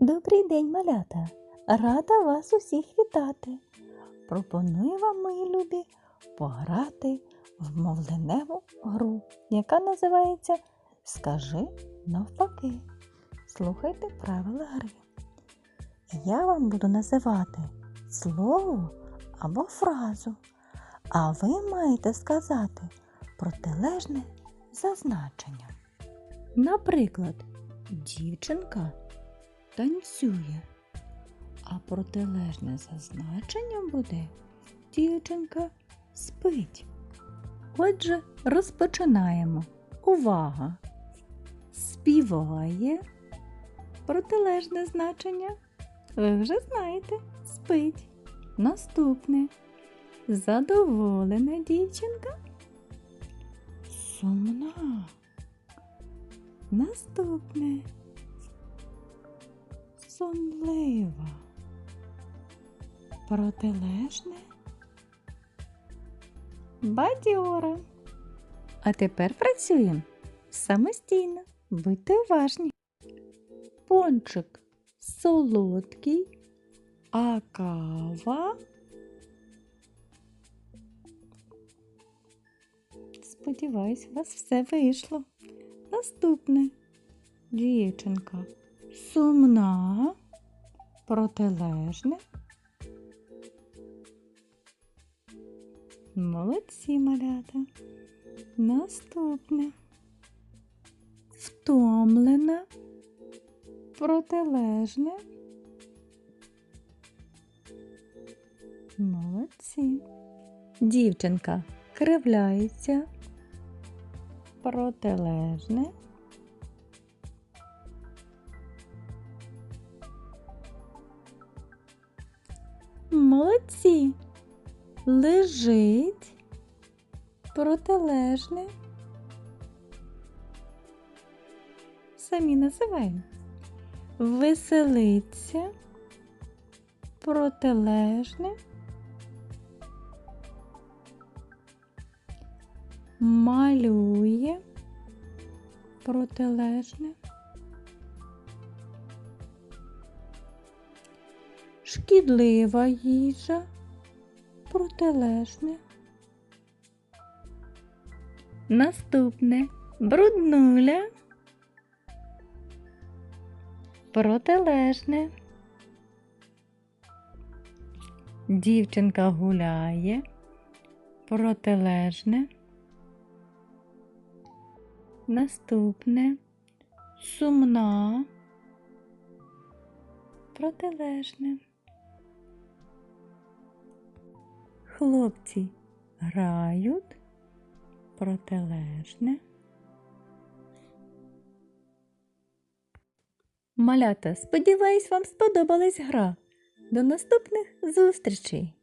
Добрий день, малята! Рада вас усіх вітати. Пропоную вам, мої любі, пограти в мовленеву гру, яка називається Скажи навпаки. Слухайте правила гри. Я вам буду називати слово або фразу, а ви маєте сказати протилежне за значенням. Наприклад, дівчинка танцює, а протилежне за значенням буде дівчинка спить. Отже, розпочинаємо. Увага! Співає протилежне значення. Ви вже знаєте, спить. Наступне. Задоволена дівчинка. Сумна. Наступне. Сонлива. Протилежне. Бадьора. А тепер працюємо самостійно. Будьте уважні. Пончик солодкий, а кава. Сподіваюсь, у вас все вийшло. Наступне. Дівчинка сумна, протилежне. Молодці малята. Наступне. Втомлена, протилежне. Молодці. Дівчинка кривляється, протилежне. Молодці. Лежить протилежне. Самі називаємо. Веселиться протилежне. Малює протилежне. Шкідлива їжа протилежне. Наступне бруднуля. Протилежне. Дівчинка гуляє. Протилежне. Наступне сумна. Протилежне. Хлопці грають протилежне. Малята, сподіваюсь, вам сподобалась гра. До наступних зустрічей!